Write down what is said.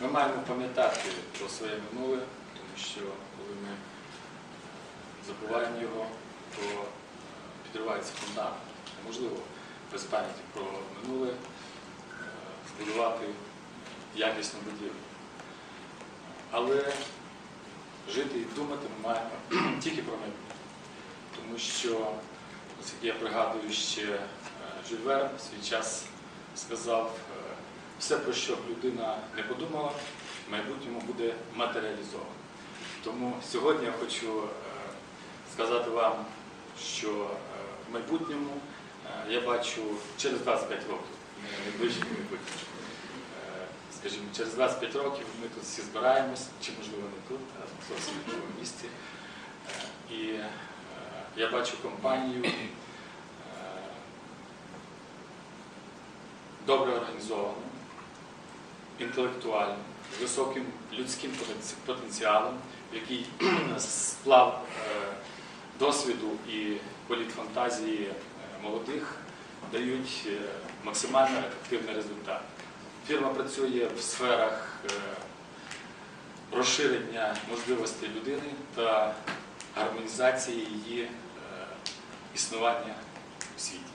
Ми маємо пам'ятати про своє минуле, тому що коли ми забуваємо його, то е, підривається фундамент. Неможливо без пам'яті про минуле е, збудувати якісну будівлю. Але жити і думати ми маємо тільки про майбутнє. Тому що, оскільки я пригадую ще е, Жюль Верн в свій час сказав, все, про що людина не подумала, в майбутньому буде матеріалізовано. Тому сьогодні я хочу е, сказати вам, що е, в майбутньому е, я бачу через 25 років, не найближче майбутнє. Е, Скажімо, через 25 років ми тут всі збираємось, чи можливо не тут, а зовсім в іншому місці. І я бачу компанію добре організовану, інтелектуальну, з високим людським потенціалом, який сплав е, досвіду і політ фантазії е, молодих дають е, максимально ефективний результат. Фірма працює в сферах розширення можливостей людини та гармонізації її існування у світі.